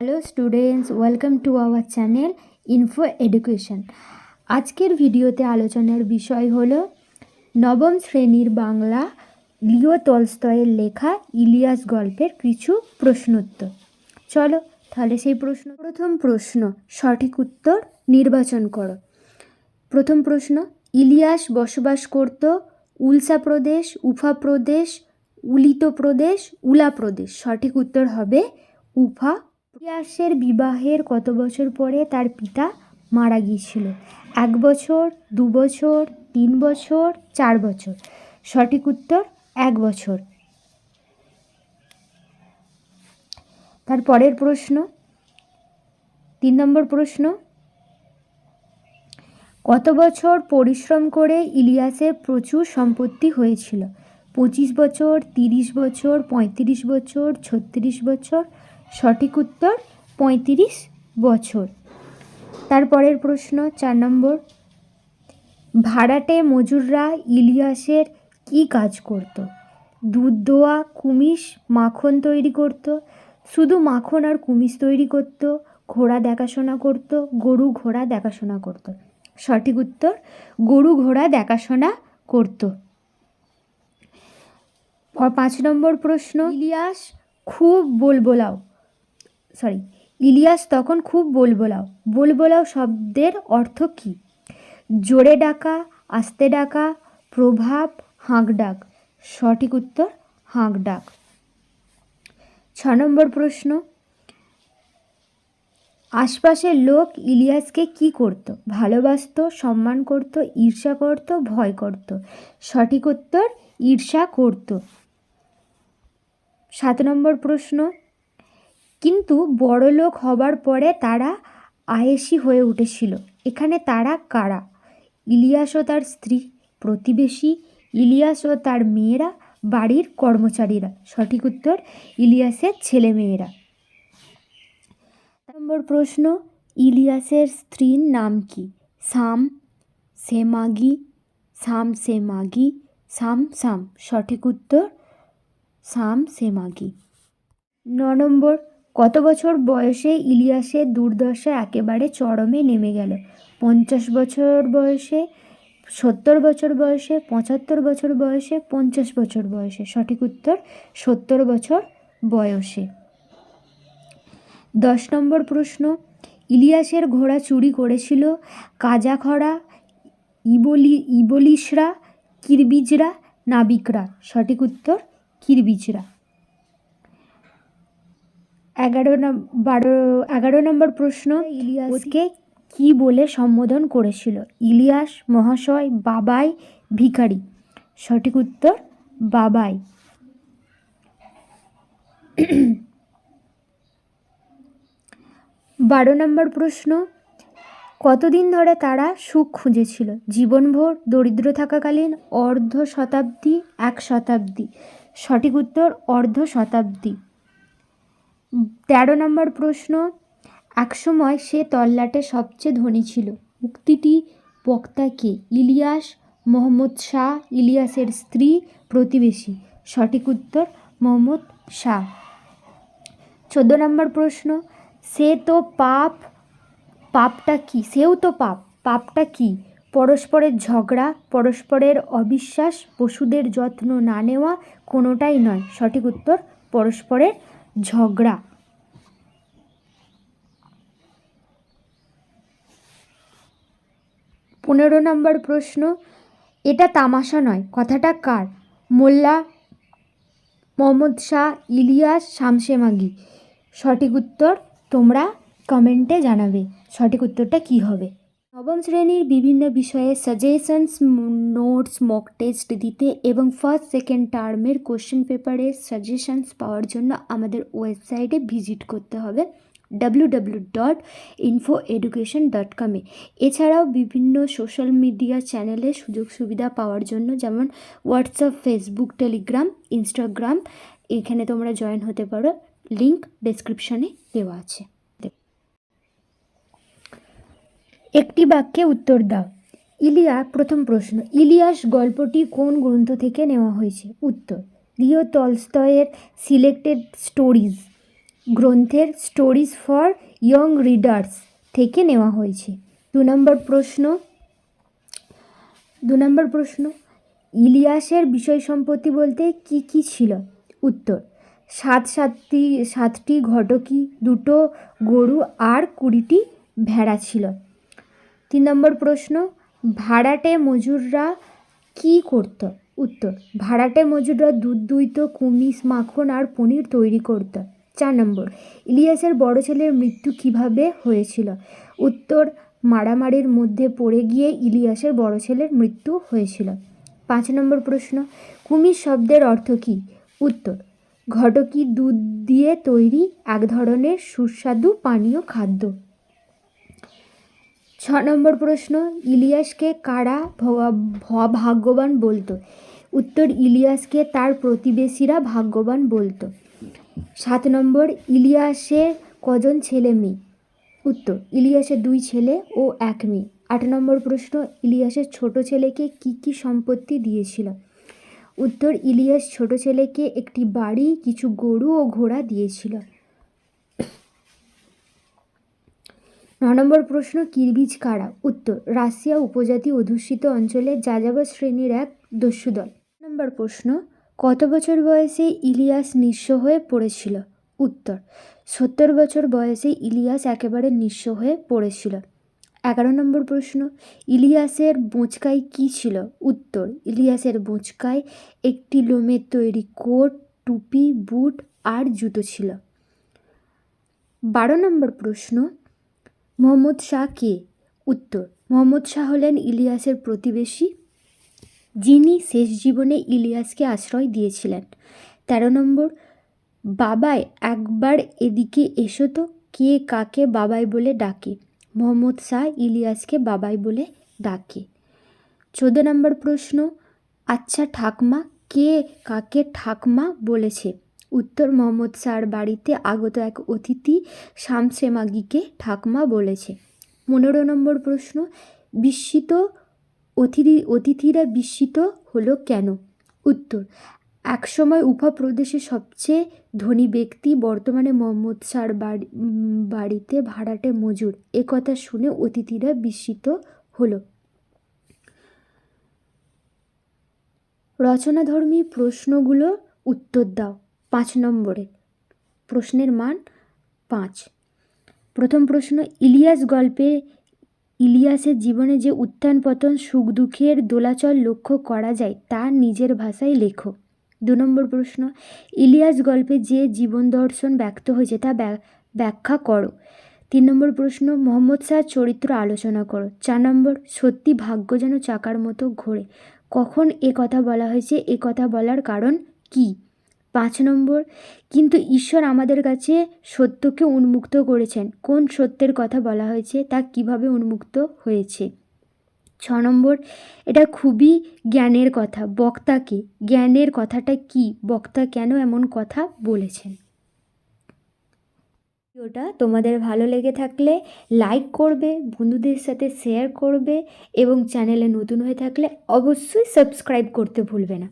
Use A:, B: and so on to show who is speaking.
A: Hello students welcome to our channel info education আজকের ভিডিওতে আলোচনার বিষয় হলো, নবম শ্রেণির বাংলা লিও তলস্তয়ের লেখা ইলিয়াস গল্পের কিছু প্রশ্নোত্তর। চলো তাহলে সেই প্রশ্ন, প্রথম প্রশ্ন, সঠিক উত্তর নির্বাচন করো। প্রথম প্রশ্ন, ইলিয়াস বসবাস করত উলসা প্রদেশ, উফা প্রদেশ, উলিত প্রদেশ, উলা প্রদেশ। সঠিক উত্তর হবে উফা ইলিয়াসের বিবাহের কত বছর পরে তার পিতা মারা গিয়েছিল? এক বছর, দু বছর, তিন বছর, চার বছর? সঠিক উত্তর, এক বছর। তার পরের প্রশ্ন। তিন নম্বর প্রশ্ন। কত বছর পরিশ্রম করে ইলিয়াসের প্রচুর সম্পত্তি হয়েছিল? পঁচিশ বছর, তিরিশ বছর, পঁয়ত্রিশ বছর, ছত্রিশ বছর সঠিক উত্তর পঁয়ত্রিশ বছর। তারপরের প্রশ্ন চার নম্বর। ভাড়াটে মজুররা ইলিয়াসের কি কাজ করত? দুধ দোয়া, কুমিশ, মাখন তৈরি করত। শুধু মাখন আর কুমিশ তৈরি করত, ঘোড়া দেখাশোনা করত, গরু ঘোড়া দেখাশোনা করত। সঠিক উত্তর, গরু ঘোড়া দেখাশোনা করত। পাঁচ নম্বর প্রশ্ন। ইলিয়াস, খুব বলবোলাও। সরি ইলিয়াস তখন খুব বলবোলাও বলবোলাও শব্দের অর্থ কী? জোরে ডাকা, আস্তে ডাকা, প্রভাব, হাঁক ডাক। সঠিক উত্তর, হাঁক ডাক। ছ নম্বর প্রশ্ন, আশপাশের লোক ইলিয়াসকে কি করত? ভালোবাসতো, সম্মান করত, ঈর্ষা করত, ভয় করত। সঠিক উত্তর, ঈর্ষা করত। সাত নম্বর প্রশ্ন কিন্তু বড়লোক হবার পরে তারা আয়েসি হয়ে উঠেছিল। এখানে তারা কারা? ইলিয়াস ও তার স্ত্রী, প্রতিবেশী ইলিয়াস ও তার মেয়েরা, বাড়ির কর্মচারীরা। সঠিক উত্তর, ইলিয়াসের ছেলে মেয়েরা নম্বর প্রশ্ন, ইলিয়াসের স্ত্রীর নাম কি? সাম সেমাগি সাম সেমাগি সাম সাম। সঠিক উত্তর, সাম সেমাগি ন নম্বর কত বছর বয়সে ইলিয়াসের দুর্দশা একেবারে চরমে নেমে গেল? পঞ্চাশ বছর বয়সে, সত্তর বছর বয়সে, পঁচাত্তর বছর বয়সে, পঞ্চাশ বছর বয়সে? সঠিক উত্তর, সত্তর বছর বয়সে। দশ নম্বর প্রশ্ন, ইলিয়াসের ঘোড়া চুরি করেছিল কাজাখরা ইবলি, ইবলিশরা, কিরবিজরা, নাবিকরা? সঠিক উত্তর, কিরবিজরা। এগারো বারো এগারো নম্বর প্রশ্ন ইলিয়াসকে কি বলে সম্বোধন করেছিল? ইলিয়াস মহাশয় বাবাই ভিখারি। সঠিক উত্তর বাবাই। বারো নম্বর প্রশ্ন কতদিন ধরে তারা সুখ খুঁজেছিল? জীবনভর দরিদ্র থাকাকালীন অর্ধ শতাব্দী এক শতাব্দী। সঠিক উত্তর অর্ধ শতাব্দী তেরো নম্বর প্রশ্ন, একসময় সে তল্লাটে সবচেয়ে ধনী ছিল। উক্তিটি বক্তা কে? ইলিয়াস মোহাম্মদ শাহ, ইলিয়াসের স্ত্রী, প্রতিবেশী। সঠিক উত্তর, মোহাম্মদ শাহ। চোদ্দ নম্বর প্রশ্ন, সে তো পাপ, পাপটা কি? সেও তো পাপ, পাপটা কি? পরস্পরের ঝগড়া, পরস্পরের অবিশ্বাস, পশুদের যত্ন না নেওয়া কোনোটাই নয়। সঠিক উত্তর, পরস্পরের ঝগড়া। পনেরো নম্বর প্রশ্ন, এটা তামাশা নয়, কথাটা কার? মোল্লা, মোহাম্মদ শাহ, ইলিয়াস শামসেমাগি সঠিক উত্তর তোমরা কমেন্টে জানাবে, সঠিক উত্তরটা কী হবে? নবম শ্রেণির বিভিন্ন বিষয়ে সাজেশনস নোটস মক টেস্ট দিতে এবং ফার্স্ট সেকেন্ড টার্মের কোশ্চেন পেপারের সাজেশনস পাওয়ার জন্য আমাদের ওয়েবসাইটে ভিজিট করতে হবে W W dot info education dot কমে এছাড়াও বিভিন্ন সোশ্যাল মিডিয়া চ্যানেলে সুযোগ সুবিধা পাওয়ার জন্য যেমন হোয়াটসঅ্যাপ ফেসবুক টেলিগ্রাম ইনস্টাগ্রাম এখানে তোমরা জয়েন হতে পারো। লিঙ্ক ডেসক্রিপশানে দেওয়া আছে। একটি বাক্যে উত্তর দাও। ইলিয়া, প্রথম প্রশ্ন। ইলিয়াস গল্পটি কোন গ্রন্থ থেকে নেওয়া হয়েছে? উত্তর, লিও তলস্তয়ের সিলেক্টেড স্টোরিজ, গ্রন্থের স্টোরিজ ফর ইয়ং রিডার্স থেকে নেওয়া হয়েছে। দু নম্বর প্রশ্ন, দু নম্বর প্রশ্ন, ইলিয়াসের বিষয় সম্পত্তি বলতে কি কি ছিল? উত্তর, সাত সাতটি সাতটি ঘটকি, দুটো গরু আর কুড়িটি ভেড়া ছিল। তিন নম্বর প্রশ্ন, ভাড়াটে মজুররা কি করত? উত্তর, ভাড়াটে মজুররা দুধ, দুইত, কুমিস, মাখন আর পনির তৈরি করত। চার নম্বর, ইলিয়াসের বড় ছেলের মৃত্যু কীভাবে হয়েছিল? উত্তর, মারামারির মধ্যে পড়ে গিয়ে ইলিয়াসের বড় ছেলের মৃত্যু হয়েছিল। পাঁচ নম্বর প্রশ্ন কুমির শব্দের অর্থ কী? উত্তর, ঘটকি দুধ দিয়ে তৈরি এক ধরনের সুস্বাদু পানীয় খাদ্য। ছ নম্বর প্রশ্ন, ইলিয়াসকে কারা ভাগ্যবান বলতো? উত্তর, ইলিয়াসকে তার প্রতিবেশীরা ভাগ্যবান বলতো। সাত নম্বর ইলিয়াসের কজন ছেলে মেয়ে? উত্তর ইলিয়াসের দুই ছেলে ও এক মেয়ে। আট নম্বর প্রশ্ন, ইলিয়াসের ছোট ছেলেকে কি কি সম্পত্তি দিয়েছিল? উত্তর, ইলিয়াস ছোট ছেলেকে একটি বাড়ি, কিছু গরু ও ঘোড়া দিয়েছিল। ন নম্বর প্রশ্ন, কিরবিজ কারা? উত্তর, রাশিয়া উপজাতি অধ্যুষিত অঞ্চলের যাযাবর শ্রেণির এক দস্যু দল। নম্বর প্রশ্ন, কত বছর বয়সে ইলিয়াস নিঃস্ব হয়ে পড়েছিল? উত্তর, সত্তর বছর বয়সে ইলিয়াস একেবারে নিঃস্ব হয়ে পড়েছিল। এগারো নম্বর প্রশ্ন, ইলিয়াসের বোঁচকায় কী ছিল? উত্তর, ইলিয়াসের বোঁচকায় একটি লোমের তৈরি কোট, টুপি, বুট আর জুতো ছিল। বারো নম্বর প্রশ্ন মোহাম্মদ শাহ কে? উত্তর, মোহাম্মদ শাহ হলেন ইলিয়াসের প্রতিবেশী। যিনি শেষ জীবনে ইলিয়াসকে আশ্রয় দিয়েছিলেন। তেরো নম্বর বাবাই একবার এদিকে এসো তো, কে কাকে বাবাই বলে ডাকে? মোহাম্মদ শাহ ইলিয়াসকে বাবাই বলে ডাকে। চোদ্দ নম্বর প্রশ্ন আচ্ছা ঠাকমা, কে কাকে ঠাকমা বলেছে? উত্তর মোহাম্মদ শাহর বাড়িতে আগত এক অতিথি শামসে মাগিকে ঠাকমা বলেছে। পনেরো নম্বর প্রশ্ন, বিস্মিত অতিথি, অতিথিরা বিস্মিত হলো কেন? উত্তর, একসময় উফা প্রদেশের সবচেয়ে ধনী ব্যক্তি বর্তমানে মোহাম্মদ বাড়ি, বাড়িতে ভাড়াটে মজুর। এ কথা শুনে অতিথিরা বিস্মিত হলো। রচনাধর্মী প্রশ্নগুলো উত্তর দাও। পাঁচ নম্বরে। প্রশ্নের মান পাঁচ। প্রথম প্রশ্ন, ইলিয়াস গল্পে ইলিয়াসের জীবনে যে উত্থান পতন, সুখ দুঃখের দোলাচল লক্ষ্য করা যায়, তা নিজের ভাষায় লেখো। দু নম্বর প্রশ্ন, ইলিয়াস গল্পে যে জীবন দর্শন ব্যক্ত হয়েছে, তা ব্য- ব্যাখ্যা করো। তিন নম্বর প্রশ্ন, মোহাম্মদ শাহর চরিত্র আলোচনা করো। চার নম্বর, সত্যি ভাগ্য যেন চাকার মতো ঘোরে। কখন এ কথা বলা হয়েছে? এ কথা বলার কারণ কী? পাঁচ নম্বর, কিন্তু ঈশ্বর আমাদের কাছে সত্যকে উন্মুক্ত করেছেন। কোন সত্যের কথা বলা হয়েছে তা কীভাবে উন্মুক্ত হয়েছে? ছ নম্বর, এটা খুবই জ্ঞানের কথা। বক্তাকে, জ্ঞানের কথাটা কি? বক্তা কেন এমন কথা বলেছেন? ভিডিওটা তোমাদের ভালো লেগে থাকলে লাইক করবে, বন্ধুদের সাথে শেয়ার করবে এবং চ্যানেলে নতুন হয়ে থাকলে অবশ্যই সাবস্ক্রাইব করতে ভুলবে না।